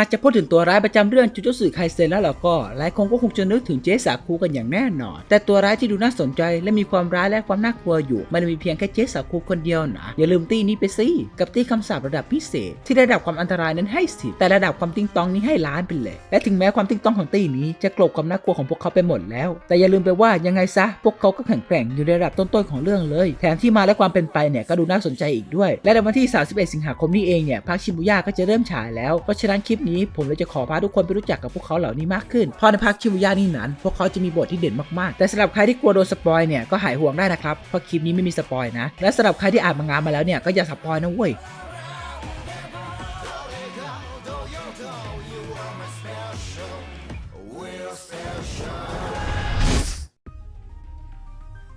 ากจะพูดถึงตัวร้ายประจำเรื่องจูจูสึไคเซนแล้วเราก็หลายคนก็คงจะนึกถึงเจสาคูกันอย่างแน่นอน แต่ตัวร้ายที่ดูน่าสนใจและมีความร้ายและความน่ากลัวอยู่มันมีเพียงแค่เจสาคูคนเดียวนะอย่าลืมตีนี้ไปสิกับตีคำสาประดับพิเศษ ที่ระดับความอันตรายนั้นให้สิบแต่ระดับความติ้งตองนี้ให้ล้านไปเลย และถึงแม้ความติ้งตองของตีนี้จะกลบความน่ากลัวของพวกเขาไปหมดแล้ว แต่อย่าลืมไปว่ายังไงซะพวกเขาก็แข็งแกร่งอยู่ในระดับต้นๆของเรื่องเลย แถมที่มาและความเป็นไปเนี่ยก็ดูน่าสนใจอีกด้วย และในวันที่ 31 สิงหาคมนี้เองเนี่ยภาคชิบุย่าก็จะเริ่มฉายแล้วเพราะฉะนั้นคลิปนี้ ผมเลยจะขอพาทุกคนไปรู้จักกับพวกเขาเหล่านี้มากขึ้นเพราะในภาคชิวยานี่นั้น พวกเขาจะมีบทที่เด่นมากๆ แต่สำหรับใครที่กลัวโดนสปอยเนี่ยก็หายห่วงได้นะครับเพราะคลิปนี้ไม่มีสปอยนะและสำหรับใครที่อ่านมังงะมาแล้วเนี่ยก็อย่าสปอยนะเว้ย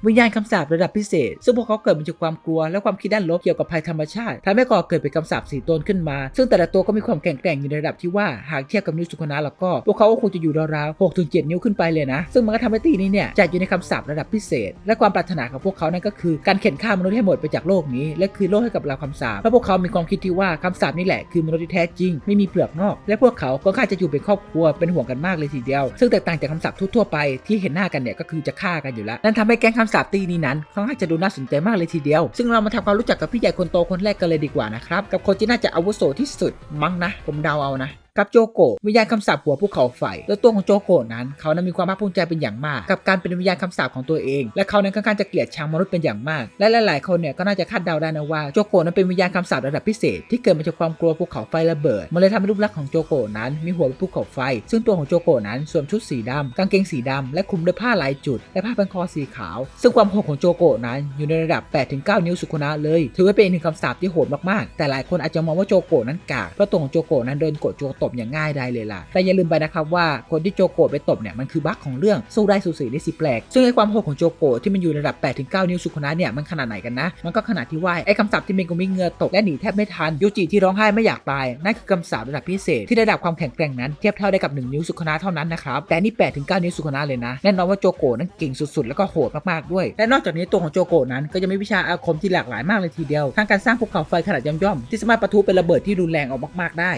วิญญาณคำสาประดับพิเศษ ซึ่งพวกเขาเกิดมาจากความกลัวและความคิดด้านลบเกี่ยวกับภัยธรรมชาติทำให้ก่อเกิดเป็นคำสาปสีตนขึ้นมา ซึ่งแต่ละตัวก็มีความแข็งแกร่งอยู่ในระดับที่ว่าหากเทียบกับนิ้วสุขนาแล้วก็ พวกเขาก็คงจะอยู่ราวๆ6ถึง7นิ้วขึ้นไปเลยนะ ซึ่งมันก็ทำให้ตีนี้เนี่ยจัดอยู่ในคำสาประดับพิเศษ และความปรารถนาของพวกเขานั่นก็คือการเข็นฆ่ามนุษย์ให้หมดไปจากโลกนี้ และคืนโลกให้กับเราคำสาปเพราะพวกเขามีความคิดที่ว่าคำสาปนี่แหละคือมนุษย์ที่แท้จริงไม่มีเปลือกนอก และพวกเขาก็ค่าจะอยู่เป็นครอบครัวเป็นห่วงกันมากเลยทีเดียว ซึ่งแตกต่างจากคำสาปทั่วๆไปที่เห็นหน้ากันเนี่ยก็คือจะฆ่ากันอยู่แล้วนั่นทำให้แก๊งคำสาบตีนี้นั้นค่อนข้างจะดูน่าสนใจมากเลยทีเดียว ซึ่งเรามาทำความรู้จักกับพี่ใหญ่คนโตคนแรกกันเลยดีกว่านะครับ กับคนที่น่าจะอาวุโสที่สุดมั้งนะ ผมเดาเอานะ กับโจโกะวิญญาณคำสาปหัวภูเขาไฟโดยตัวของโจโกะนั้น เขานั้นมีความภาคภูมิใจเป็นอย่างมาก กับการเป็นวิญญาณคำสาปของตัวเอง และเขานั้นค่อนข้างจะเกลียดชังมนุษย์เป็นอย่างมาก และหลาย ๆ คนเนี่ยก็น่าจะคาดเดาได้นะว่าโจโกะนั้นเป็นวิญญาณคำสาประดับพิเศษ ที่เกิดมาจากความกลัวภูเขาไฟระเบิดมันเลยทำให้รูปลักษณ์ของโจโกะนั้นมีหัวเป็นภูเขาไฟ ซึ่งตัวของโจโกะนั้นสวมชุดสีดำกางเกงสีดำและคลุมด้วยผ้าลายจุด และผ้าพันคอสีขาว ซึ่งความโหดของโจโกะนั้นอยู่ในระดับ 8-9 นิ้วสุขุนะเลย ถือว่าเป็นหนึ่งคำสาปที่โหดมาก ๆ แต่หลายคนอาจจะมองว่าโจโกนั้นกากเพราะตัวของโจโกนั้นโดนกดโจตบอย่างง่ายได้เลยล่ะ แต่อย่าลืมไปนะครับว่าคนที่โจโกะไปตบเนี่ยมันคือบั๊กของเรื่องสู้ได้สูสีได้สิแปลก ซึ่งไอ้ความโหดของโจโกะที่มันอยู่ในระดับ 8-9 นิ้วสุขนะเนี่ยมันขนาดไหนกันนะ มันก็ขนาดที่ว่าไอ้คำสาปที่เมงกุมิเงือตกและหนีแทบไม่ทันยูจิที่ร้องไห้ไม่อยากตายนั่นคือคำสาประดับพิเศษที่ระดับความแข็งแกร่งนั้นเทียบเท่าได้กับ 1 นิ้วสุขนะเท่านั้นนะครับแต่นี่8-9 นิ้วสุขนะเลยนะแน่นอนว่าโจโกะนั้นเก่งสุดๆ แล้วก็โหดมากๆด้วย และนอกจากนี้ตัวของโจโกะนั้นก็จะมีวิชาอาคมที่หลากหลายมากเลยทีเดียวทั้งการสร้างภูเขาไฟขนาดย่อมๆที่สามารถปะทุเป็นระเบิดที่รุนแรงออกมากๆได้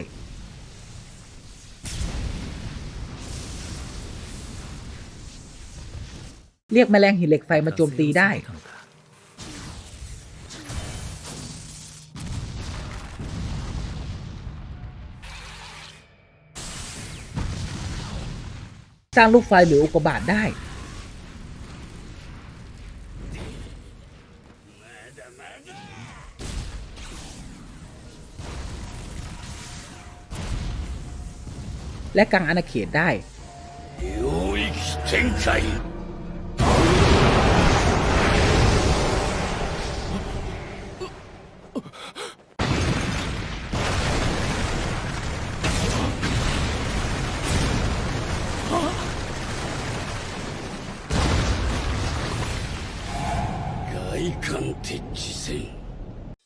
เรียกแมลงหินเหล็กไฟมาโจมตีได้ สร้างลูกไฟหรืออุกกาบาตได้ และกังอาณาเขตได้ Oh.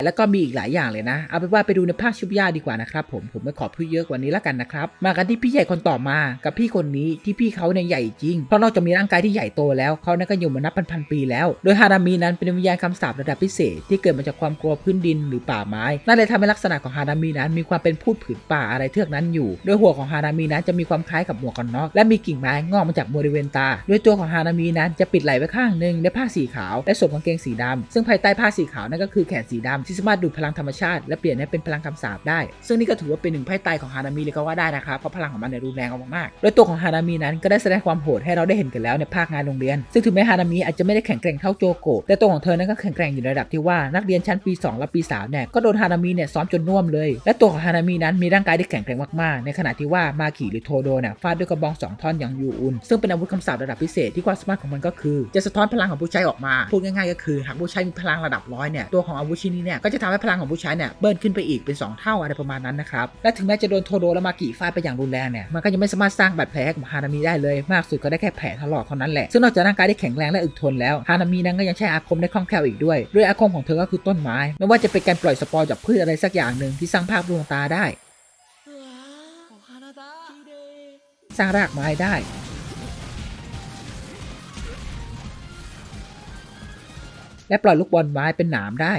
แล้วก็มีอีกหลายอย่างเลยนะ เอาเป็นว่าไปดูในภาคชิบย่าดีกว่านะครับผม ผมไม่ขอพูดเยอะกว่านี้แล้วกันนะครับ มากันที่พี่ใหญ่คนต่อมา กับพี่คนนี้ที่พี่เขาเนี่ยใหญ่จริง เพราะนอกจากมีร่างกายที่ใหญ่โตแล้ว เขานั้นก็อยู่มานับพันๆปีแล้ว โดยฮารามีนั้นเป็นวิญญาณคำสาประดับพิเศษ ที่เกิดมาจากความกลัวพื้นดินหรือป่าไม้ นั่นเลยทำให้ลักษณะของฮารามีนั้นมีความเป็นพูดผืนป่าอะไรเทือกนั้นอยู่ โดยหัวของฮารามีนั้นจะมีความคล้ายกับหมวกกันน็อก และมีกิ่งไม้งอกมาจากบริเวณตา โดยตัวของฮานามีนั้นจะปิดไหล่ไว้ข้างหนึ่งด้วยผ้าสีขาวและสวมกางเกงสีดำซึ่งภายใต้ผ้าสีขาวนั่นก็คือแขนสีดำที่สามารถดูดพลังธรรมชาติและเปลี่ยนให้เป็นพลังคำสาปได้ ซึ่งนี่ก็ถือว่าเป็นหนึ่งไพ่ใต้ของฮานามีเลยก็ว่าได้นะครับเพราะพลังของมันเนี่ยรุนแรงมากๆโดยตัวของฮานามีนั้นก็ได้แสดงความโหดให้เราได้เห็นกันแล้วในภาคงานโรงเรียน ซึ่งถึงแม้ฮานามีอาจจะไม่ได้แข็งแกร่งเท่าโจโกะแต่ตัวของเธอนั้นก็แข็งแกร่งอยู่ในระดับที่ว่านักเรียนชั้นปี 2 และปี3เนี่ยก็โดนฮานามีเนี่ยซ้อมจนน่วมเลย และตัวของฮานามีนั้นมีร่างกายที่แข็งแกร่งมากๆ ในขณะที่ว่ามากิหรือโทโดเนี่ยฟาดด้วยกระบองสองท่อนอย่างยูอุนซึ่งเป็นอาวุธคำสาประดับพิเศษที่ความสามารถของมันก็คือ จะสะท้อนพลังของผู้ใช้ออกมาพูดง่ายๆก็คือ หากผู้ใช้มีพลังระดับร้อยเนี่ยตัวของอาวุธชิ้นนี้เนี่ยก็จะทำให้พลังของผู้ใช้เนี่ยเบิ้ลขึ้นไปอีกเป็น 2 เท่าอะไรประมาณนั้นนะครับและถึงแม้จะโดนโทโดและมากิฟาดไปอย่างรุนแรงเนี่ยมันก็ยังไม่สามารถสร้างบาดแผลให้กับฮานามิได้เลย มากสุดก็ได้แค่แผลถลอกเท่านั้นแหละซึ่งนอกจากร่างกายที่แข็งแรงและอึดทนแล้วฮานามินั้นก็ยังใช้อาคมได้คล่องแคล่วอีกด้วยด้วยอาคมของเธอก็คือต้นไม้ไม่ว่าจะเป็นการปล่อยสปอร์จากพืชอะไรสักอย่างหนึ่งที่สร้างภาพดวงตาได้ สร้างรากไม้ได้และปล่อยลูกบอลไม้เป็นหนามได้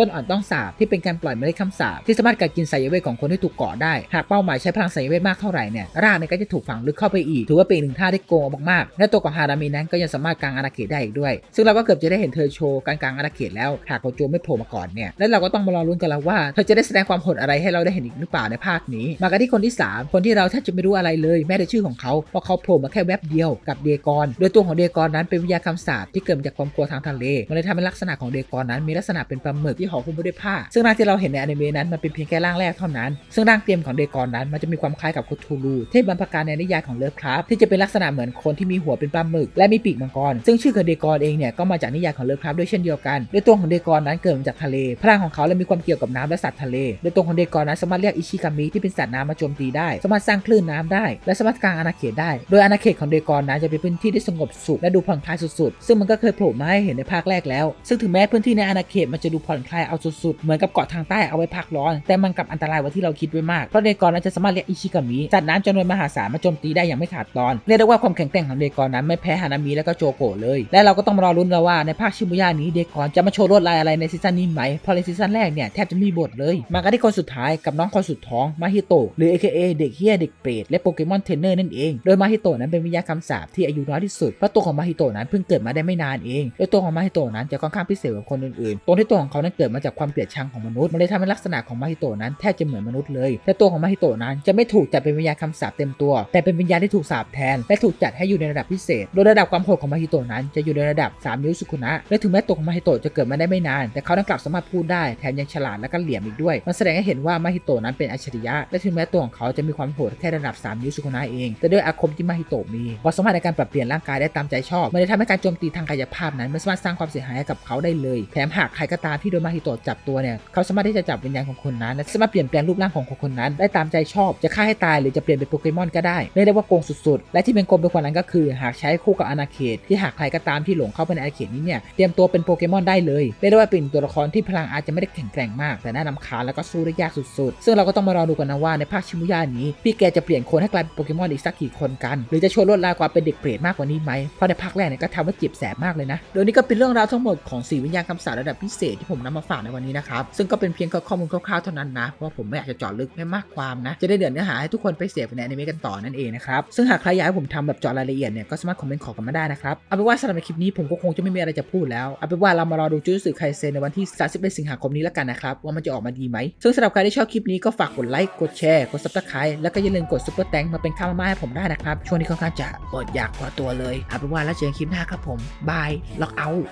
ต้นอ่อนต้องสาบที่เป็นการปล่อยเมล็ดคำสาบที่สามารถกัดกินสายเวทของคนที่ถูกเกาะได้ หากเป้าหมายใช้พลังสายเวทมากเท่าไหร่เนี่ยรากเนี่ยก็จะถูกฝังลึกเข้าไปอีก ถือว่าเป็นหนึ่งท่าที่โกงมากๆ และตัวของฮารามินั้นก็ยังสามารถกางอาณาเขตได้อีกด้วย ซึ่งเราก็เกือบจะได้เห็นเธอโชว์การกางอาณาเขตแล้วหากโกโจไม่โผล่มาก่อนเนี่ยและเราก็ต้องมารอลุ้นกันแล้วว่าเธอจะได้แสดงความโหดอะไรให้เราได้เห็นอีกหรือเปล่าในภาคนี้ มากันที่คนที่สามคนที่เราแทบจะไม่รู้อะไรเลยแม้แต่ชื่อของเขาเพราะเขาโผล่มาแค่แวบเดียวกับเดกอน โดยตัวของเดกอนนั้นเป็นวิญญาคำสาปที่เกิดมาจากความกลัวทางทะเลมันเลยทำให้ลักษณะของเดกอนนั้นมีลักษณะเป็นปลาหมึกที่ห่อหุ้มไปด้วยผ้า ซึ่งร่างที่เราเห็นในอนิเมะนั้นมันเป็นเพียงแค่ร่างแรกเท่านั้น ซึ่งร่างเตรียมของเดกอนนั้นมันจะมีความคล้ายกับคุทูลูเทพบรรพการในนิยายของเลิฟคราฟที่จะเป็นลักษณะเหมือนคนที่มีหัวเป็นปลาหมึกและมีปีกมังกร ซึ่งชื่อของเดกอนเองเนี่ยก็มาจากนิยายของเลิฟคราฟด้วยเช่นเดียวกันโดยตัวของเดกอนนั้นเกิดมาจากทะเล พลังของเขาเลยมีความเกี่ยวกับน้ำและสัตว์ทะเล โดยตัวของเดกอนนั้นสามารถเรียกอิชิกามิที่เป็นสัตว์น้ำมาโจมตีได้ สามารถสร้างคลื่นน้ำได้ และสามารถกางอาณาเขตได้ โดยอาณาเขตของเดกอนนั้นจะเป็นพื้นที่ที่สงบสุขและดูผ่อนคลายสุดๆ ซึ่งมันก็เคยโผล่มาให้เห็นในภาคแรกแล้ว ซึ่งถึงแม้พื้นที่ในอาณาเขตมันจะดูผ่อนคลายเอาสุดๆ เหมือนกับเกาะทางใต้เอาไว้พักร้อน แต่มันกลับอันตรายกว่าที่เราคิดไว้มาก เพราะเดกอนนั้นจะสามารถเรียกอิชิกามิสัตว์น้ำจำนวนมหาศาลมาโจมตีได้อย่างไม่ขาดตอน เรียกได้ว่าความแข็งแกร่งของเดกอนนั้นไม่แพ้ฮานามิและก็โจโกะเลย และเราก็ต้องมารอรุ้นแล้วว่าในภาคชิบุย่านี้เดกอนจะมาโชว์ลวดลายอะไรในซีซั่นนี้ไหมเพราะในซีซั่นแรกเนี่ยแทบจะไมมีบทเลยมากันที่คนสุดท้ายกับน้องคนสุดท้องมาฮิโตะหรือ AKA เด็กเฮียเด็กเปรตและโปเกมอนเทรนเนอร์นั่นเองโดยมาฮิโตะนั้นเป็นวิญญาณคำสาปที่อายุน้อยที่สุดเพราะตัวของมาฮิโตะนั้นเพิ่งเกิดมาได้ไม่นานเองโดยตัวของมาฮิโตะนั้นจะค่อนข้างพิเศษกว่าคนอื่นๆตรงที่ตัวของเขานั้นเกิดมาจากความเกลียดชังของมนุษย์มันเลยทำให้ลักษณะของมาฮิโตะนั้นแทบจะเหมือนมนุษย์เลย แต่ตัวของมาฮิโตะนั้นจะไม่ถูกจัดเป็นวิญญาณคำสาปเต็มตัว แต่เป็นวิญญาณที่ถูกสาปแทน และถูกจัดให้อยู่ในระดับพิเศษ โดยระดับความโหดของมาฮิโตะนั้นจะอยู่ในระดับ 3 นิ้วสุคุนะ และถึงแม้ตัวของมาฮิโตะจะเกิดมาได้ไม่นาน แต่เขานั้นกลับสามารถพูดได้ แถมยังฉลาดและก็เหลี่ยมอีกด้วย มันแสดงให้เห็นว่ามาฮิโตะนั้นเป็นอัจฉริยะ และถึงแม้ตัวของเขาจะมีความโหดแค่ระดับ 3 นิ้วสุคุนะเอง แต่ด้วยอาคมที่มาฮิโตะมีความสามารถในการปรับเปลี่ยนร่างกายได้ตามใจชอบ มันเลยทำให้การโจมตีทางกายภาพนั้นไม่สามารถสร้างความเสียหายให้กับเขาได้เลย แถมหากใครก็ตามที่โดนมาฮิโตะจับตัวเนี่ยเขาสามารถที่จะจับวิญญาณของคนนั้นและสามารถเปลี่ยนแปลงรูปร่างของคนนั้น ได้ตามใจชอบจะฆ่าให้ตายหรือจะเปลี่ยนเป็นโปเกมอนก็ได้เรียกได้ว่าโกงสุดๆ และที่เป็นโกงไปกว่านั้นก็คือ หากใช้คู่กับอาณาเขต ที่หากใครก็ตามที่หลงเข้าไปในอาณาเขตนี้เนี่ยเตรียมตัวเป็นโปเกมอนได้เลยเรียกได้ว่าเป็นตัวละครที่พลังอาจจะไม่ได้แข็งแกร่งมาก แต่น่านำคาญแล้วก็สู้ได้ยากสุดๆ ซึ่งเราก็ต้องมารอดูกันนะว่าในภาคชิมุย่านี้พี่แกจะเปลี่ยนคนให้กลายเป็นโปเกมอนอีกสักกี่คนกัน หรือจะโชว์ลวดลายควาเป็นเด็กเปรตมากกว่านี้ไหมเพราะในภาคแรกเนี่ยก็ทำให้เจ็บแสบมากเลยนะโดยนี้ก็เป็นเรื่องราวทั้งหมดของสีวิญญาณคำสาประดับพิเศษที่ผมนำมาฝากในวันนี้นะครับ ซึ่งก็เป็นเพียงข้อมูลคร่าวๆเท่านั้นนะ เพราะผมไม่อยากจะเจาะลึกไม่มากความนะ จะได้เดือดเนื้อหาให้ทุกคนไปเสพในอนิเมะกันต่อนั่นเองนะครับ ซึ่งหากใครอยากให้ผมทำแบบเจาะรายละเอียดเนี่ยก็สามารถคอมเมนต์ขอกันมาได้นะครับ เอาเป็นว่าสำหรับคลิปนี้ผมก็คงจะไม่มีอะไรจะพูดแล้ว เอาเป็นว่าเรามารอดูจูสึไคเซนในวันที่ 31 สิงหาคมนี้แล้วกันนะครับว่ามันจะออกมาดีไหม ซึ่งสำหรับใครที่ชอบคลิปนี้ก็ฝากกดไลค์กดแชร์กด subscribe แล้วก็อย่าลืมกดซุปเปอร์แตงมาเป็นค่ามาให้ผมได้นะครับช่วงนี้ค่อนข้างจะอดอยากพอตัวเลยเอาเป็นว่าแล้วเจอกันคลิปหน้าครับผมบายล็อกเอาท์